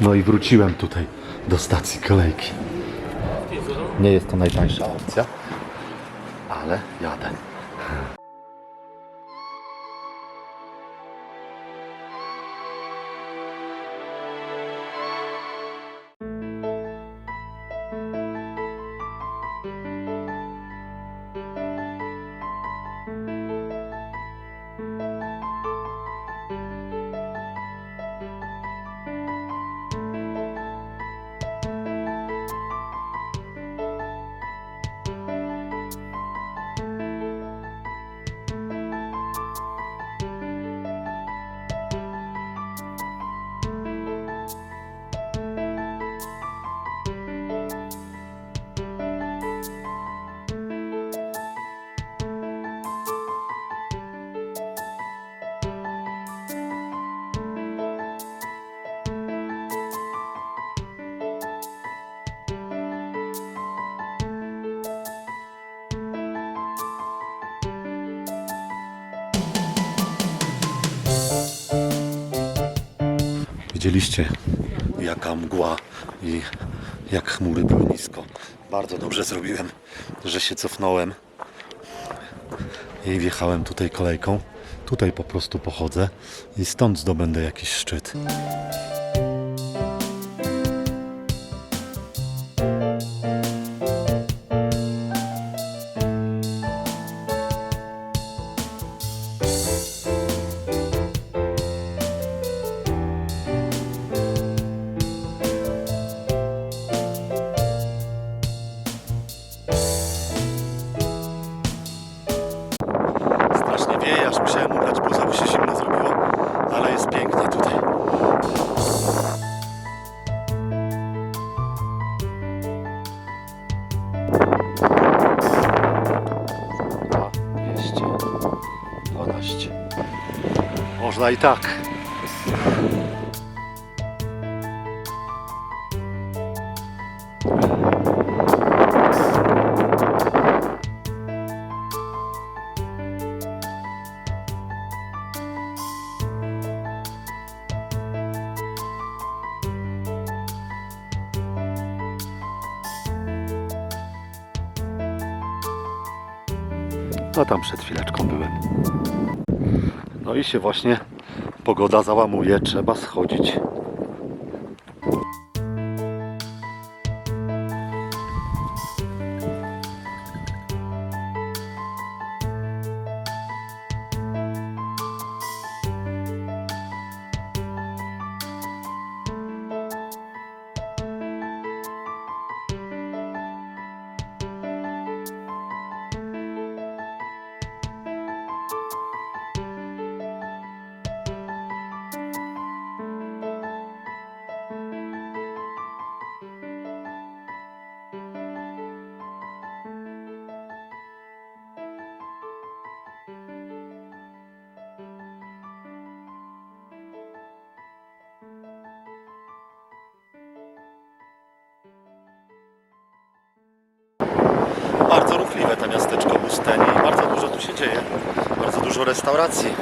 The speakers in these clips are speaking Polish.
No i wróciłem tutaj do stacji kolejki. Nie jest to najtańsza opcja, ale jadę. Widzieliście jaka mgła i jak chmury były nisko. Bardzo dobrze zrobiłem, że się cofnąłem i wjechałem tutaj kolejką. Tutaj po prostu pochodzę i stąd zdobędę jakiś szczyt. Można i tak. No tam przed chwileczką byłem. No i się właśnie pogoda załamuje, trzeba schodzić. To miasteczko Busteni i bardzo dużo tu się dzieje. Bardzo dużo restauracji,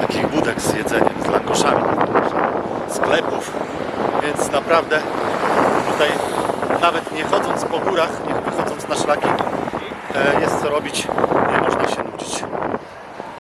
takich budek z jedzeniem, z langoszami, sklepów, więc naprawdę tutaj nawet nie chodząc po górach, nie wychodząc na szlaki, e, jest co robić